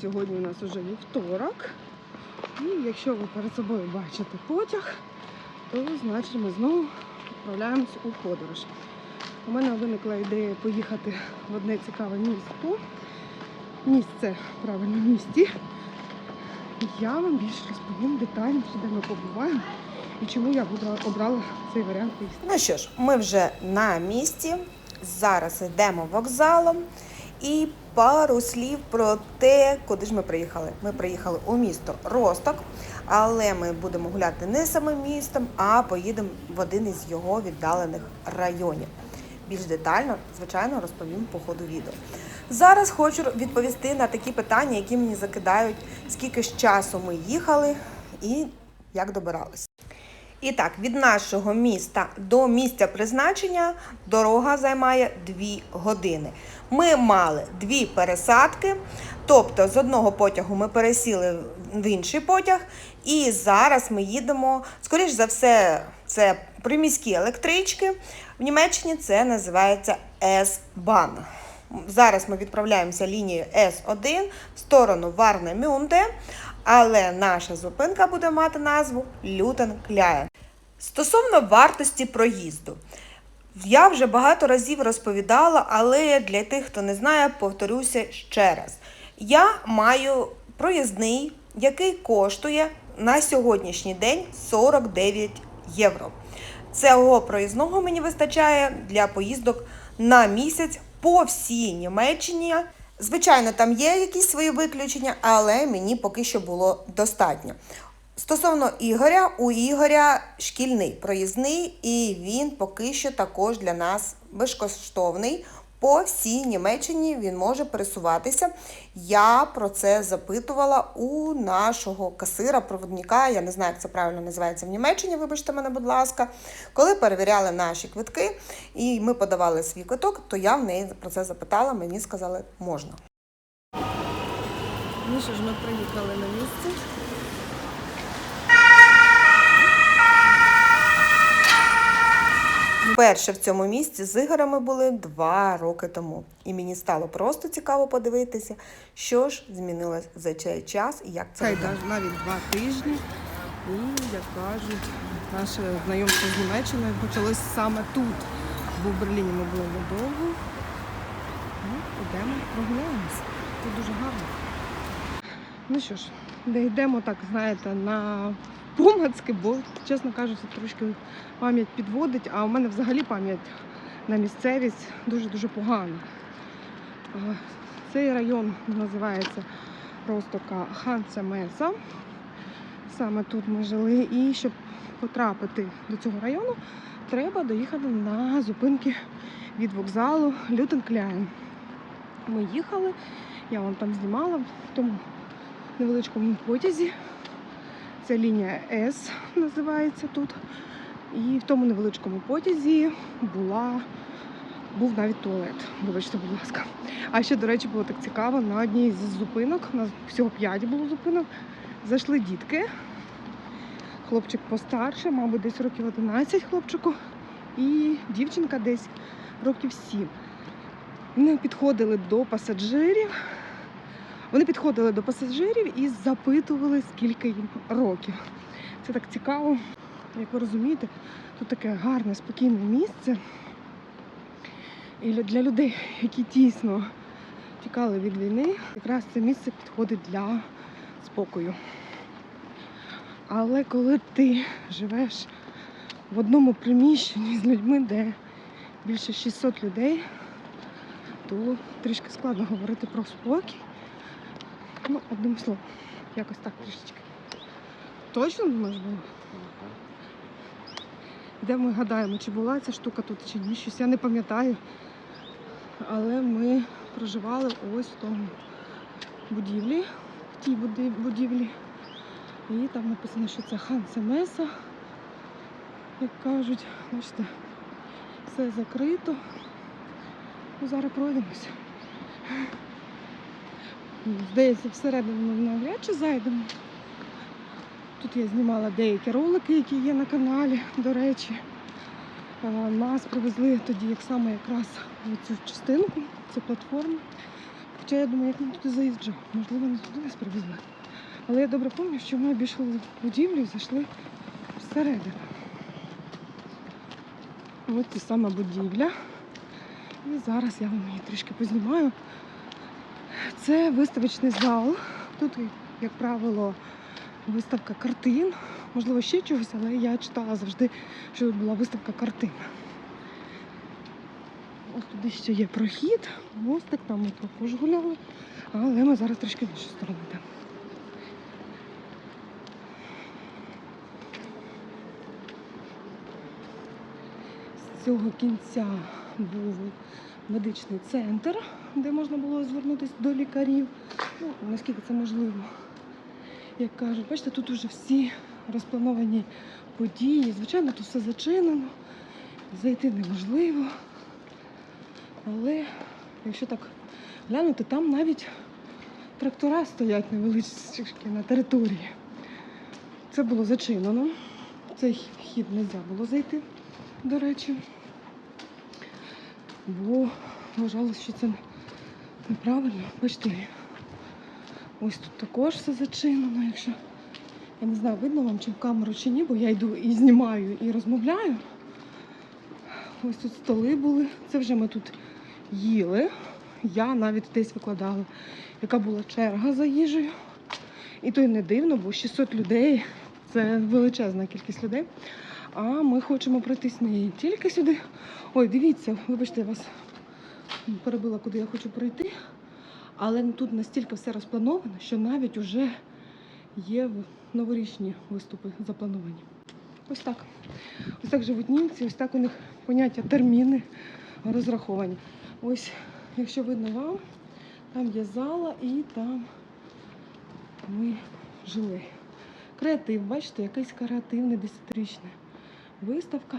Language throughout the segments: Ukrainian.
Сьогодні у нас уже вівторок. І якщо ви перед собою бачите потяг, то значить ми знову відправляємось у подорож. У мене виникла ідея поїхати в одне цікаве місто. Місце правильно в місті. Я вам більше розповім детальніше, де ми побуваємо і чому я обрала- цей варіант поїздки. Ну що ж, ми вже на місці. Зараз йдемо вокзалом. І пару слів про те, куди ж ми приїхали. Ми приїхали у місто Росток, але ми будемо гуляти не самим містом, а поїдемо в один із його віддалених районів. Більш детально, звичайно, розповім по ходу відео. Зараз хочу відповісти на такі питання, які мені закидають, скільки ж часу ми їхали і як добиралися. І так, від нашого міста до місця призначення дорога займає 2 години. Ми мали дві пересадки, тобто з одного потягу ми пересіли в інший потяг, і зараз ми їдемо, скоріш за все, це приміські електрички. В Німеччині це називається S-Bahn. Зараз ми відправляємося лінією С1 в сторону Варне Мюнде, але наша зупинка буде мати назву Лютен Кляєн. Стосовно вартості проїзду, я вже багато разів розповідала, але для тих, хто не знає, повторюся ще раз. Я маю проїзний, який коштує на сьогоднішній день 49 євро. Цього проїзного мені вистачає для поїздок на місяць по всій Німеччині. Звичайно, там є якісь свої виключення, але мені поки що було достатньо. Стосовно Ігоря, у Ігоря шкільний проїзний, і він поки що також для нас безкоштовний. По всій Німеччині він може пересуватися. Я про це запитувала у нашого касира, проводника. Я не знаю, як це правильно називається в Німеччині. Вибачте мене, будь ласка. Коли перевіряли наші квитки, і ми подавали свій квиток, то я в неї про це запитала. Мені сказали, можна. Ну що ж, ми приїхали на місце. Вперше в цьому місці з Ігорем ми були два роки тому. І мені стало просто цікаво подивитися, що ж змінилось за цей час і як це Хай виглядає. навіть два тижні. І, як кажуть, наше знайомство з Німеччиною почалось саме тут. Бо в Берліні ми були недовго. Ну, йдемо, прогуляємося. Тут дуже гарно. Ну що ж, не йдемо так, знаєте, на помацки, бо, чесно кажучи, трошки пам'ять підводить, а у мене взагалі пам'ять на місцевість дуже-дуже погана. Цей район називається Ростока Ханса Меса. Саме тут ми жили. І щоб потрапити до цього району, треба доїхати на зупинки від вокзалу Лютенкляйн. Ми їхали, я вам там знімала в тому невеличкому потязі. Це лінія С називається тут. І в тому невеличкому потязі була, був навіть туалет. Вибачте, будь ласка. А ще, до речі, було так цікаво, на одній з зупинок, у нас всього 5 було зупинок, зайшли дітки. Хлопчик постарше, мабуть, десь років 11 хлопчику, і дівчинка десь років 7. Вони підходили до пасажирів. Вони підходили до пасажирів і запитували, скільки їм років. Це так цікаво. Як ви розумієте, тут таке гарне, спокійне місце. І для- людей, які дійсно тікали від війни, якраз це місце підходить для спокою. Але коли ти живеш в одному приміщенні з людьми, де більше 600 людей, то трішки складно говорити про спокій. Ну, одним словом, якось так трішечки. Точно думаєш було? Де ми гадаємо, чи була ця штука тут, чи ні, щось я не пам'ятаю. Але ми проживали ось в тому будівлі, в тій будівлі. І там написано, що це Хансе Меса. Як кажуть, бачите, все закрито. Ну, зараз пройдемося. Здається, всередину ми навряд чи зайдемо. Тут я знімала деякі ролики, які є на каналі, до речі. Нас привезли тоді як саме якраз в цю частинку, цю платформу. Хоча я думаю, як ми туди заїжджали, можливо, не туди нас привезли. Але я добре пам'ятаю, що ми обійшли будівлю і зайшли всередину. Ось та сама будівля. І зараз я вам її трішки познімаю. Це виставочний зал. Тут, як правило, виставка картин, можливо, ще чогось, але я читала завжди, що тут була виставка картин. Ось туди ще є прохід, мостик, там ми також гуляли, але ми зараз трішки в іншу сторону йдемо. З цього кінця був медичний центр, де можна було звернутися до лікарів. Ну, наскільки це можливо. Як кажуть, бачите, тут вже всі розплановані події. Звичайно, тут все зачинено, зайти неможливо. Але якщо так глянути, там навіть трактора стоять невеличкі на території. Це було зачинено. Цей хід не можна було зайти, до речі. Бо вважалося, що це неправильно. Бачите, ось тут також все зачинено. Якщо я не знаю, видно вам чи в камеру чи ні, бо я йду і знімаю, і розмовляю. Ось тут столи були. Це вже ми тут їли. Я навіть десь викладала, яка була черга за їжею. І то й не дивно, бо 600 людей це величезна кількість людей. А ми хочемо пройтись не тільки сюди. Ой, дивіться, вибачте, вас перебила, куди я хочу пройти. Але тут настільки все розплановано, що навіть вже є новорічні виступи заплановані. Ось так. Ось так живуть німці, ось так у них поняття терміни розраховані. Ось, якщо видно вам, там є зала і там ми жили. Креатив, бачите, якийсь креативний десятирічний виставка.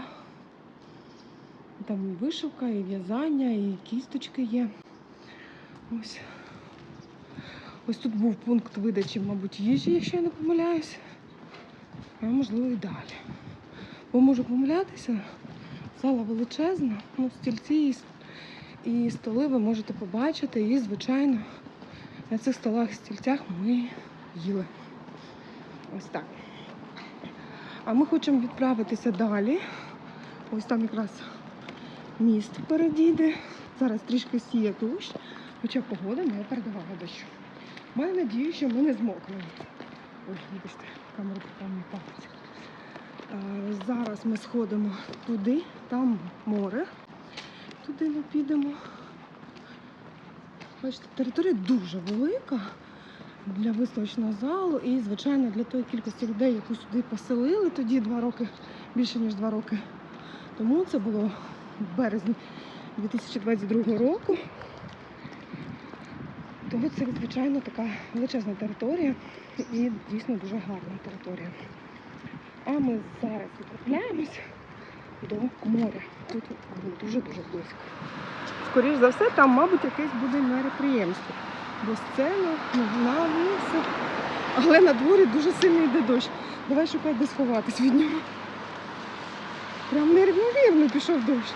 Там і вишивка, і в'язання, і кісточки є. Ось. Ось тут був пункт видачі, мабуть, їжі, якщо я не помиляюсь. А можливо і далі. Бо можу помилятися. Зала величезна, ну, стільці і, і столи ви можете побачити. І, звичайно, на цих столах і стільцях ми їли. Ось так. А ми хочемо відправитися далі. Ось там якраз міст впереді йде. Зараз трішки сіє дощ, хоча погода не передавала дощу. Маю надію, що ми не змокнемо. Ой, вибачте, камера попала мені палець. Зараз ми сходимо туди, там море. Туди ми підемо. Бачите, територія дуже велика для виставочного залу і, звичайно, для тої кількості людей, яку сюди поселили тоді два роки, більше ніж два роки тому. Це було в березні 2022 року. Тому це, звичайно, така величезна територія і дійсно дуже гарна територія. А ми зараз відправляємось до моря. Тут дуже-дуже близько. Скоріше за все, там, мабуть, якесь буде мероприємство. Бо сцена, ну, на вулиці. Але на дворі дуже сильний йде дощ. Давай шукай, де сховатись від нього. Прям неймовірно пішов дощ.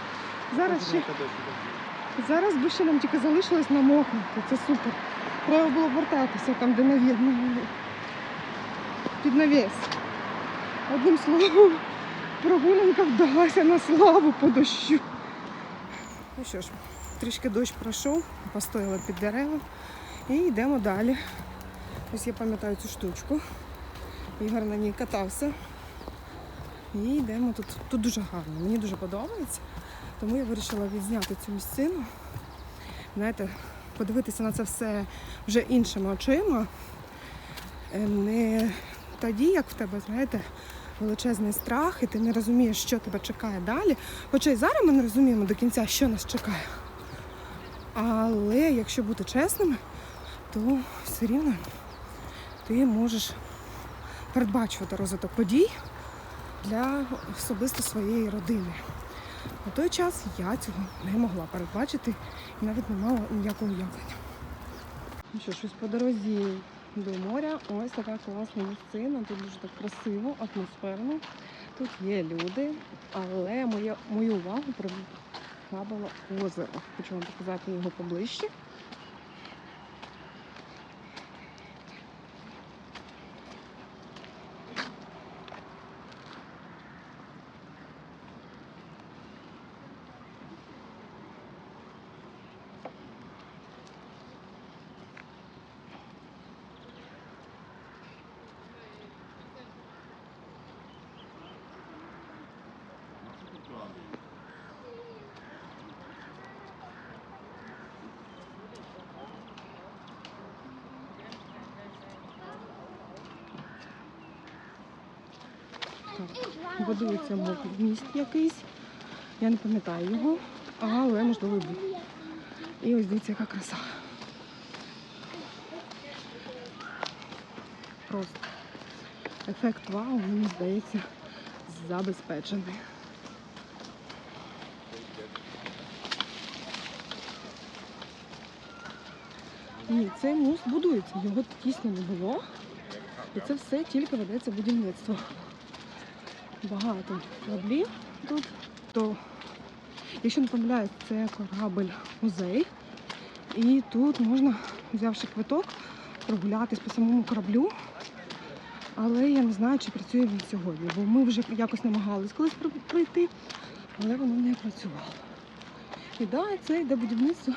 Зараз ще. Зараз би ще нам тільки залишилось намокнути. Це супер. Треба було вертатися там, де навірно. Під навіс. Одним словом, прогулянка вдалася на славу по дощу. Ну що ж, трішки дощ пройшов, постояли під деревом і йдемо далі. Ось я пам'ятаю цю штучку. Ігор на ній катався. І йдемо тут. Тут дуже гарно, мені дуже подобається. Тому я вирішила відзняти цю місцину. Знаєте, подивитися на це все вже іншими очима. Е, Не тоді, як в тебе, знаєте, величезний страх, і ти не розумієш, що тебе чекає далі. Хоча і зараз ми не розуміємо до кінця, що нас чекає. Але якщо бути чесними, то все рівно ти можеш передбачувати розвиток подій для особисто своєї родини. На той час я цього не могла передбачити і навіть не мала ніякого уявлення. Ну що ж, ось по дорозі до моря ось така класна місцина, тут дуже так красиво, атмосферно. Тут є люди, але моя, мою увагу привабило озеро. Хочу вам показати його поближче. Будується мов- міст якийсь. Я не пам'ятаю його, але можливо був. І ось дивіться, яка краса. Просто ефект вау, мені здається, забезпечений. Ні, цей мост будується, його тут дійсно не було. І це все тільки ведеться будівництво. Багато кораблів тут. То, якщо не помиляюсь, це корабль музей. І тут можна, взявши квиток, прогулятись по самому кораблю. Але я не знаю, чи працює він сьогодні, бо ми вже якось намагались колись при- прийти, але воно не працювало. І да, це йде будівництво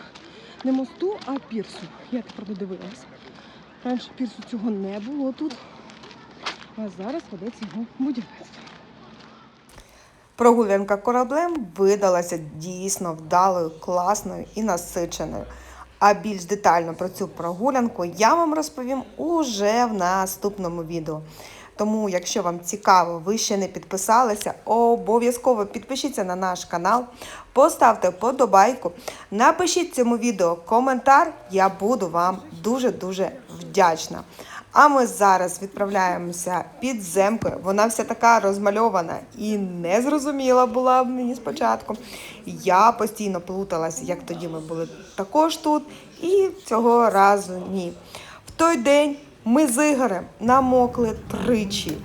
не мосту, а пірсу. Я тепер додивилася. Раніше пірсу цього не було тут, а зараз ведеться його будівництво. Прогулянка кораблем видалася дійсно вдалою, класною і насиченою. А більш детально про цю прогулянку я вам розповім уже в наступному відео. Тому, якщо вам цікаво, ви ще не підписалися, обов'язково підпишіться на наш канал, поставте вподобайку, напишіть цьому відео коментар, я буду вам дуже-дуже вдячна. А ми зараз відправляємося під земкою. Вона вся така розмальована і незрозуміла була мені спочатку. Я постійно плуталася, як тоді ми були також тут, і цього разу ні. В той день ми з Ігорем намокли тричі.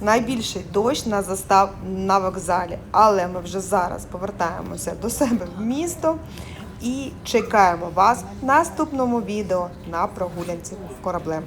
Найбільший дощ нас застав на вокзалі, але ми вже зараз повертаємося до себе в місто і чекаємо вас в наступному відео на прогулянці кораблем.